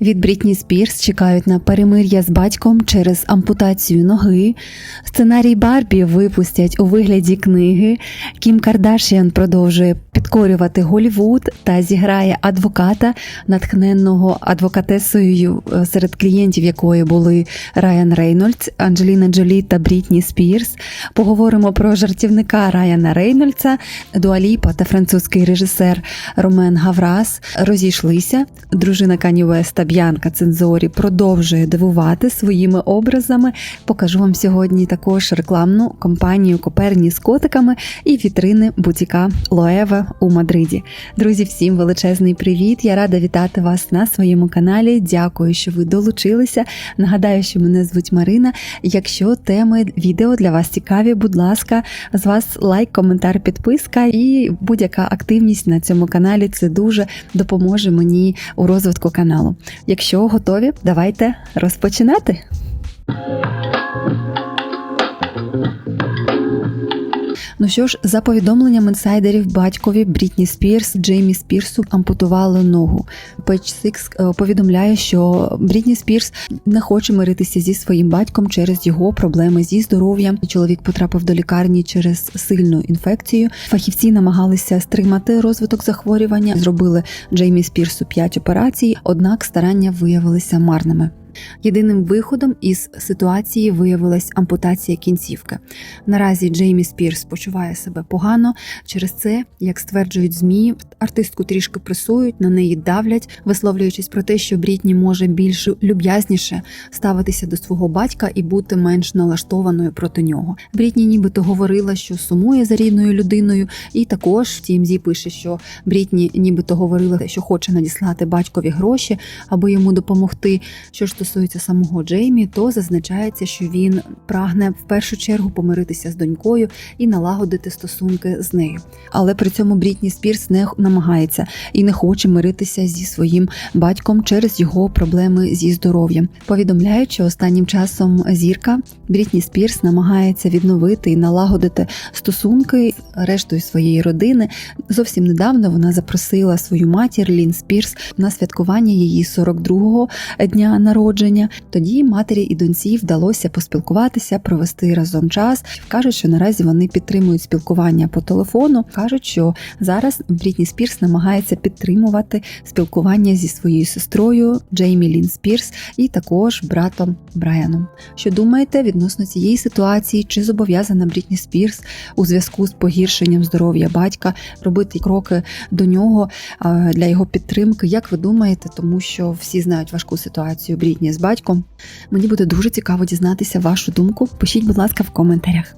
Від Брітні Спірс чекають на перемир'я з батьком через ампутацію ноги. Сценарій Барбі випустять у вигляді книги. Кім Кардашіан продовжує підкорювати Голівуд та зіграє адвоката, натхненного адвокатесою, е, серед клієнтів якої були Райан Рейнольдс, Анджеліна Джолі та Брітні Спірс. Поговоримо про жартівника Райана Рейнольдса, Дуаліпа та французький режисер Ромен Гаврас розійшлися. Дружина Кані Веста Б'янка Цензорі продовжує дивувати своїми образами. Покажу вам сьогодні також рекламну кампанію Коперні з котиками і вітрини бутіка Лоева у Мадриді. Друзі, всім величезний привіт! Я рада вітати вас на своєму каналі. Дякую, що ви долучилися. Нагадаю, що мене звуть Марина. Якщо теми відео для вас цікаві, будь ласка, з вас лайк, коментар, підписка і будь-яка активність на цьому каналі це дуже допоможе мені у розвитку каналу. Якщо готові, давайте розпочинати. Ну що ж, за повідомленням інсайдерів, батькові Брітні Спірс Джеймі Спірсу ампутували ногу. Page Six е, повідомляє, що Брітні Спірс не хоче миритися зі своїм батьком через його проблеми зі здоров'ям. Чоловік потрапив до лікарні через сильну інфекцію. Фахівці намагалися стримати розвиток захворювання. Зробили Джеймі Спірсу 5 операцій, однак старання виявилися марними. Єдиним виходом із ситуації виявилась ампутація кінцівки. Наразі Джеймі Спірс почуває себе погано. Через це, як стверджують змі, артистку трішки пресують, на неї давлять, висловлюючись про те, що Брітні може більш люб'язніше ставитися до свого батька і бути менш налаштованою проти нього. Брітні нібито говорила, що сумує за рідною людиною, і також в TMZ пише, що Брітні нібито говорила, що хоче надіслати батькові гроші, аби йому допомогти. Що ж стосується самого Джеймі, то зазначається, що він прагне в першу чергу помиритися з донькою і налагодити стосунки з нею. Але при цьому Брітні Спірс не намагається і не хоче миритися зі своїм батьком через його проблеми зі здоров'ям. Повідомляють, що останнім часом зірка Брітні Спірс намагається відновити і налагодити стосунки рештою своєї родини. Зовсім недавно вона запросила свою матір Лін Спірс на святкування її 42-го дня народження. Тоді матері і доньці вдалося поспілкуватися, провести разом час. кажуть, що наразі вони підтримують спілкування по телефону. кажуть, що зараз Брітні Спірс намагається підтримувати спілкування зі своєю сестрою Джеймі Лін Спірс і також братом Брайаном. Що думаєте відносно цієї ситуації? Чи зобов'язана Брітні Спірс у зв'язку з погіршенням здоров'я батька робити кроки до нього для його підтримки? Як ви думаєте, тому що всі знають важку ситуацію Брітні з батьком? Мені буде дуже цікаво дізнатися вашу думку. Пишіть, будь ласка, в коментарях.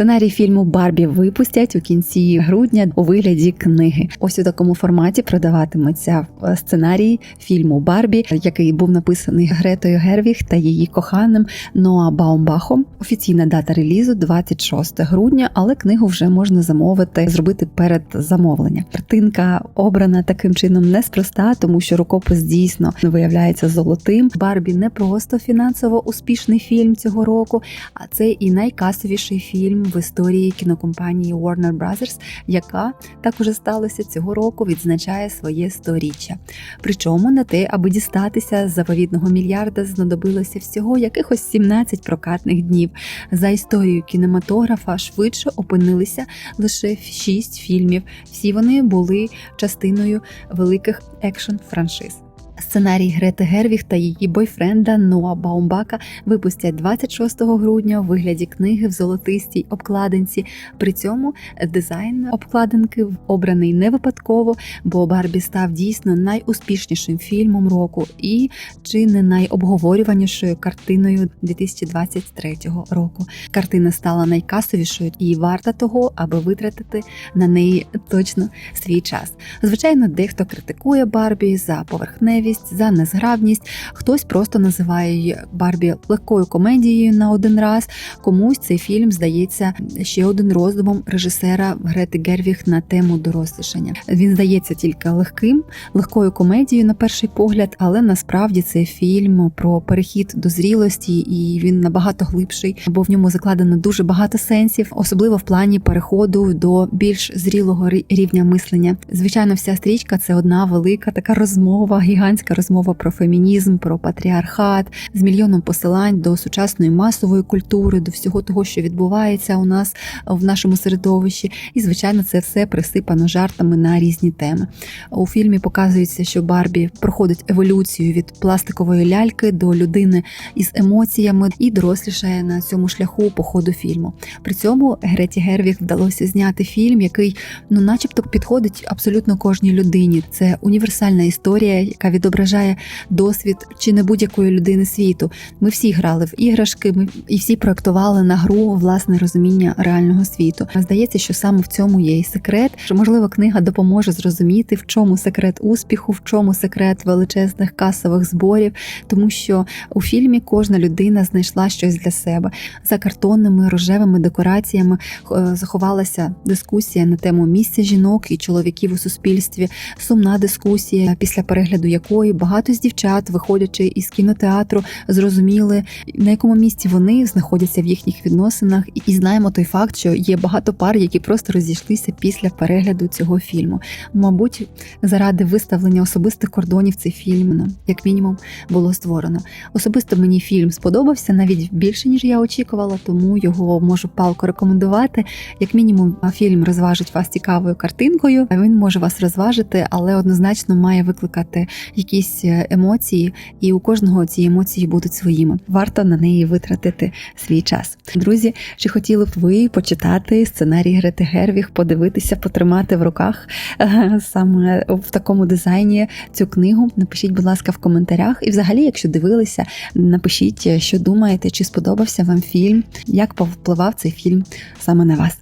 Сценарій фільму Барбі випустять у кінці грудня у вигляді книги. Ось у такому форматі продаватиметься е, сценарій фільму Барбі, який був написаний Гретою Гервіг та її коханим Ноа Баумбахом. Офіційна дата релізу 26 грудня, але книгу вже можна замовити, зробити перед замовленням. Картинка обрана таким чином неспроста, тому що рукопис дійсно виявляється золотим. Барбі не просто фінансово успішний фільм цього року, а це і найкасовіший фільм в історії кінокомпанії Warner Bros., яка так уже сталося цього року, відзначає своє сторіччя. Причому на те, аби дістатися з заповідного мільярда, знадобилося всього якихось 17 прокатних днів. За історією кінематографа швидше опинилися лише 6 фільмів. Всі вони були частиною великих екшн франшиз. Сценарій Грети Гервіг та її бойфренда Ноа Баумбака випустять 26 грудня у вигляді книги в золотистій обкладинці. При цьому дизайн обкладинки обраний не випадково, бо Барбі став дійсно найуспішнішим фільмом року і чи не найобговорюванішою картиною 2023 року. Картина стала найкасовішою і варта того, аби витратити на неї точно свій час. Звичайно, дехто критикує Барбі за поверхневість незручність, за незграбність. Хтось просто називає її Барбі легкою комедією на один раз. Комусь цей фільм здається ще один роздумом режисера Грети Гервіг на тему дорослішання. Він здається тільки легким, легкою комедією на перший погляд, але насправді це фільм про перехід до зрілості, і він набагато глибший, бо в ньому закладено дуже багато сенсів, особливо в плані переходу до більш зрілого рівня мислення. Звичайно, вся стрічка це одна велика така розмова, гігантська розмова про фемінізм, про патріархат з мільйоном посилань до сучасної масової культури, до всього того, що відбувається у нас в нашому середовищі. І звичайно, це все присипано жартами на різні теми. У фільмі показується, що Барбі проходить еволюцію від пластикової ляльки до людини із емоціями і дорослішає на цьому шляху по ходу фільму. При цьому Греті Гервіг вдалося зняти фільм, який ну, начебто, підходить абсолютно кожній людині. Це універсальна історія, яка відображає досвід чи не будь-якої людини світу. Ми всі грали в іграшки, ми і всі проектували на гру власне розуміння реального світу. Здається, що саме в цьому є і секрет. Що можливо книга допоможе зрозуміти, в чому секрет успіху, в чому секрет величезних касових зборів, тому що у фільмі кожна людина знайшла щось для себе за картонними рожевими декораціями. е, Заховалася дискусія на тему місця жінок і чоловіків у суспільстві, сумна дискусія, після перегляду якої багато з дівчат, виходячи із кінотеатру, зрозуміли на якому місці вони знаходяться в їхніх відносинах, І- і знаємо той факт, що є багато пар, які просто розійшлися після перегляду цього фільму. Мабуть, заради виставлення особистих кордонів цей фільм, ну, як мінімум, було створено. Особисто мені фільм сподобався навіть більше ніж я очікувала, тому його можу палко рекомендувати. Як мінімум, фільм розважить вас цікавою картинкою. Він може вас розважити, але однозначно має викликати якісь е, емоції, і у кожного ці емоції будуть своїми. Варто на неї витратити свій час. Друзі, чи хотіли б ви почитати сценарій Грети Гервіг, подивитися, потримати в руках е, саме в такому дизайні цю книгу? Напишіть, будь ласка, в коментарях. І, взагалі, якщо дивилися, напишіть, е, що думаєте, чи сподобався вам фільм, як повпливав цей фільм саме на вас.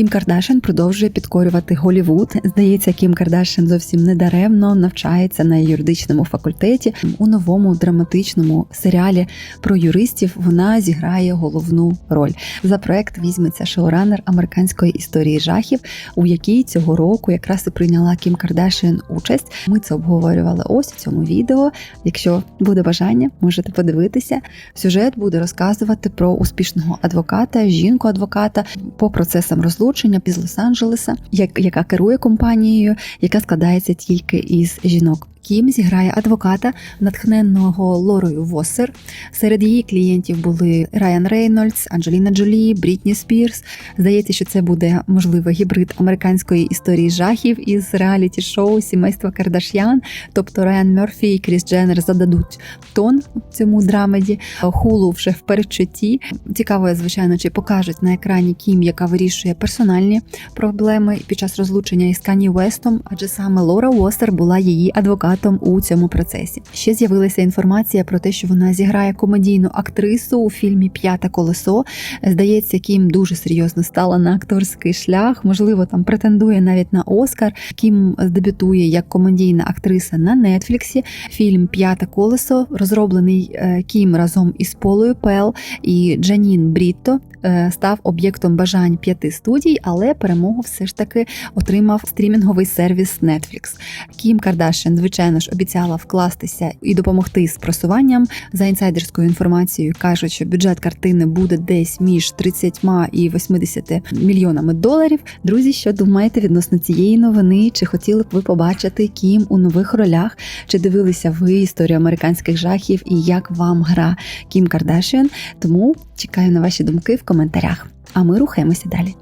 Кім Кардашин продовжує підкорювати Голівуд. Здається, Кім Кардашин зовсім недаремно навчається на юридичному факультеті. У новому драматичному серіалі про юристів вона зіграє головну роль. За проект візьметься шоуранер американської історії жахів, у якій цього року якраз і прийняла Кім Кардашин участь. Ми це обговорювали ось у цьому відео. Якщо буде бажання, можете подивитися. Сюжет буде розказувати про успішного адвоката, жінку-адвоката по процесам розлучення з Лос-Анджелеса, як, яка керує компанією, яка складається тільки із жінок. Кім зіграє адвоката, натхненного Лорою Воссер. Серед її клієнтів були Райан Рейнольдс, Анджеліна Джолі, Брітні Спірс. Здається, що це буде можливо гібрид американської історії жахів із реаліті-шоу Сімейства Кардаш'ян. Тобто Райан Мерфі і Кріс Дженнер зададуть тон цьому драмеді. Хулу вже в передчутті. Цікаво, звичайно, чи покажуть на екрані Кім, яка вирішує персональні проблеми під час розлучення із Кані Вестом, адже саме Лора Уостер була її адвокатом у цьому процесі. Ще з'явилася інформація про те, що вона зіграє комедійну актрису у фільмі П'яте колесо. Здається, Кім дуже серйозно стала на акторський шлях. Можливо, там претендує навіть на Оскар. Кім дебютує як комедійна актриса на Нетфліксі. Фільм П'яте колесо розроблений е, Кім разом із Полою Пел і Джанін Брітто. е, Став об'єктом бажань п'яти студій, але перемогу все ж таки отримав стрімінговий сервіс Netflix. Кім Кардашин, звичайно ж, обіцяла вкластися і допомогти з просуванням. За інсайдерською інформацією кажуть, що бюджет картини буде десь між 30 і 80 мільйонами доларів. Друзі, що думаєте відносно цієї новини? Чи хотіли б ви побачити Кім у нових ролях? Чи дивилися ви історію американських жахів і як вам гра Кім Кардашіан? Тому чекаю на ваші думки в коментарях. А ми рухаємося далі.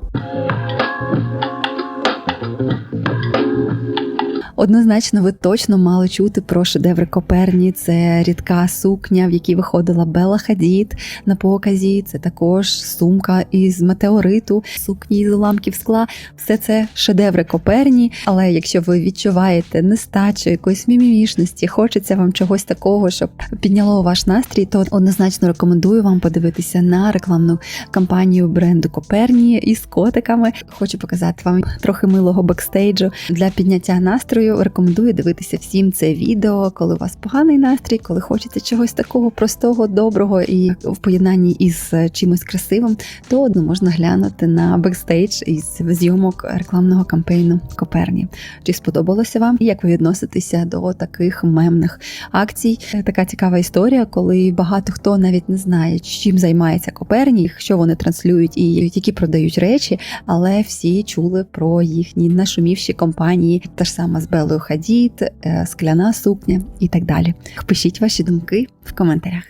Однозначно, ви точно мали чути про шедеври Коперні. Це рідка сукня, в якій виходила Бела Хадід на показі. Це також сумка із метеориту, сукні із уламків скла. Все це шедеври Коперні. Але якщо ви відчуваєте нестачу якоїсь мімімішності, хочеться вам чогось такого, щоб підняло ваш настрій, то однозначно рекомендую вам подивитися на рекламну кампанію бренду Коперні із котиками. Хочу показати вам трохи милого бекстейджу для підняття настрою. Рекомендую дивитися всім це відео, коли у вас поганий настрій, коли хочеться чогось такого простого, доброго і в поєднанні із чимось красивим, то одно можна глянути на бекстейдж із зйомок рекламного кампейну Коперні. Чи сподобалося вам? Як ви відноситеся до таких мемних акцій? Така цікава історія, коли багато хто навіть не знає, чим займається Коперні, що вони транслюють і які продають речі, але всі чули про їхні нашумівші компанії, та ж сама з Белою Хадід, е, скляна сукня і так далі. Пишіть ваші думки в коментарях.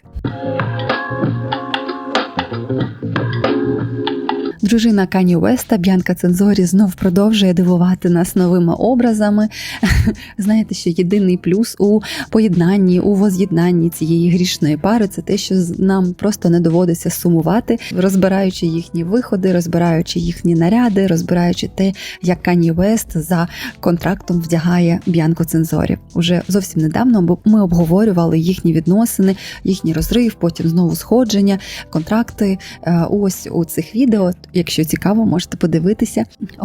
Дружина Кані Уеста Б'янка Цензорі знов продовжує дивувати нас новими образами. Знаєте, що єдиний плюс у поєднанні, у воз'єднанні цієї грішної пари це те, що нам просто не доводиться сумувати, розбираючи їхні виходи, розбираючи їхні наряди, розбираючи те, як Кані Уест за контрактом вдягає Б'янку Цензорі. Уже зовсім недавно бо ми обговорювали їхні відносини, їхній розрив, потім знову сходження, контракти. Е, ось у цих відео. Якщо цікаво, можете подивитися.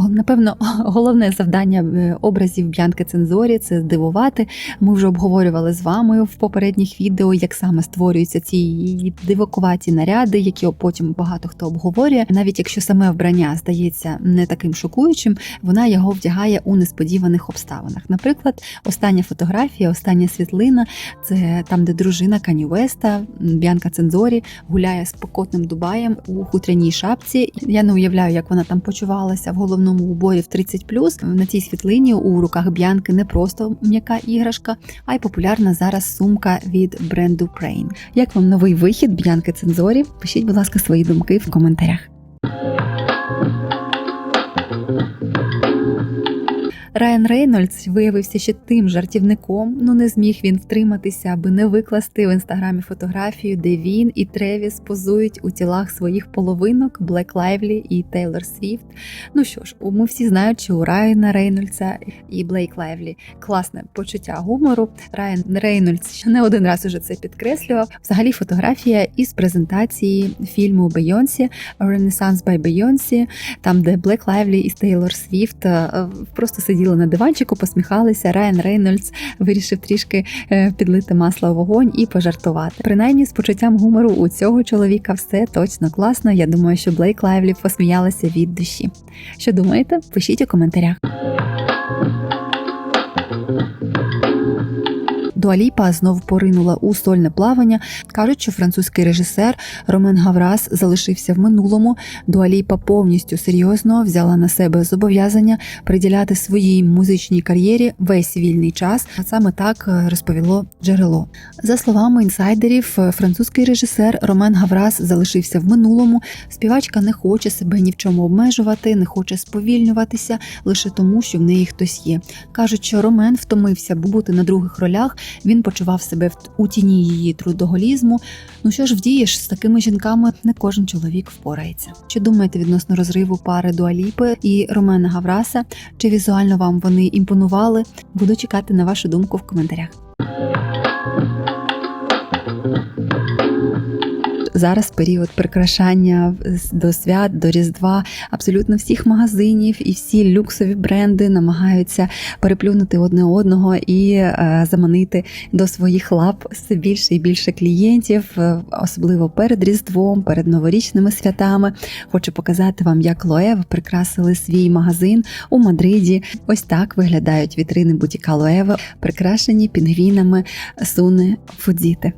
Напевно, головне завдання е, образів Б'янки Цензорі це здивувати. Ми вже обговорювали з вами в попередніх відео, як саме створюються ці дивакуваті наряди, які потім багато хто обговорює. Навіть якщо саме вбрання здається не таким шокуючим, вона його вдягає у несподіваних обставинах. Наприклад, остання фотографія, остання світлина це там, де дружина Кані Веста, Б'янка Цензорі гуляє з покотним Дубаєм у хутряній шапці. Я не уявляю, як вона там почувалася в головному уборі в 30+. На цій світлині у руках Б'янки не просто м'яка іграшка, а й популярна зараз сумка від бренду Prane. Як вам новий вихід Б'янки Цензорі? Пишіть, будь ласка, свої думки в коментарях. Райан Рейнольдс виявився ще тим жартівником, ну не зміг він втриматися, аби не викласти в інстаграмі фотографію, де він і Тревіс позують у тілах своїх половинок Блек Лайвлі і Тейлор Свіфт. Ну що ж, ми всі знають, що у Райана Рейнольдса і Блейк Лайвлі класне почуття гумору. Райан Рейнольдс ще не один раз уже це підкреслював. Взагалі, фотографія із презентації фільму Бейонсі Renaissance by Beyoncé, там де Блек Лайвлі і Тейлор Свіфт е, просто сиділи сиділи на диванчику, посміхалися. Райан Рейнольдс вирішив трішки е, підлити масло в вогонь і пожартувати. Принаймні, з почуттям гумору у цього чоловіка все точно класно. Я думаю, що Блейк Лайвлі посміялася від душі. Що думаєте? Пишіть у коментарях. Дуаліпа знов поринула у сольне плавання. Кажуть, що французький режисер Ромен Гаврас залишився в минулому. Дуаліпа повністю серйозно взяла на себе зобов'язання приділяти своїй музичній кар'єрі весь вільний час. А саме так е, розповіло джерело. За словами інсайдерів, е, французький режисер Ромен Гаврас залишився в минулому. Співачка не хоче себе ні в чому обмежувати, не хоче сповільнюватися лише тому, що в неї хтось є. кажуть, що Ромен втомився бути на других ролях. Він почував себе у тіні її трудоголізму. Ну що ж вдієш, з такими жінками не кожен чоловік впорається. Що думаєте відносно розриву пари Дуаліпи і Ромена Гавраса? Чи візуально вам вони імпонували? Буду чекати на вашу думку в коментарях. Зараз період прикрашання до свят, до Різдва абсолютно всіх магазинів і всі люксові бренди намагаються переплюнути одне одного і е, заманити до своїх лап все більше і більше клієнтів, е, особливо перед Різдвом, перед новорічними святами. Хочу показати вам, як Лоева прикрасили свій магазин у Мадриді. Ось так виглядають вітрини бутіка Лоева, прикрашені пінгвінами Суни Фудзіти.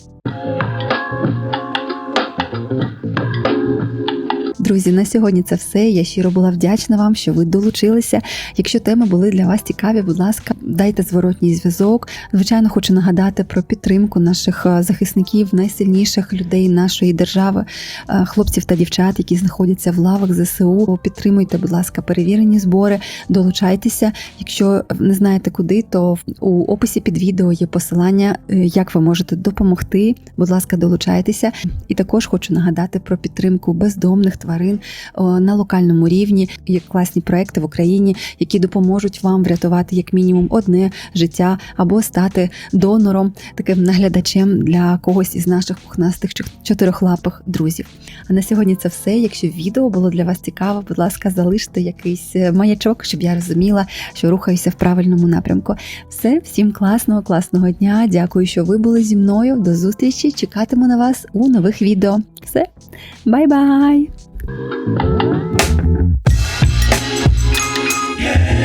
Друзі, на сьогодні це все. Я щиро була вдячна вам, що ви долучилися. Якщо теми були для вас цікаві, будь ласка, дайте зворотній зв'язок. Звичайно, хочу нагадати про підтримку наших е, захисників, найсильніших людей нашої держави, е, хлопців та дівчат, які знаходяться в лавах ЗСУ. Підтримуйте, будь ласка, перевірені збори, долучайтеся. Якщо не знаєте куди, то у описі під відео є посилання, е, як ви можете допомогти. Будь ласка, долучайтеся. І також хочу нагадати про підтримку бездомних тварин о, на локальному рівні. Є класні проекти в Україні, які допоможуть вам врятувати як мінімум одне життя або стати донором, таким наглядачем для когось із наших пухнастих чот- чотирьохлапих друзів. А на сьогодні це все. Якщо відео було для вас цікаво, будь ласка, залиште якийсь е, маячок, щоб я розуміла, що рухаюся в правильному напрямку. Все, всім класного, класного дня. Дякую, що ви були зі мною. До зустрічі. Чекатиму на вас у нових відео. Все, бай-бай! Yeah.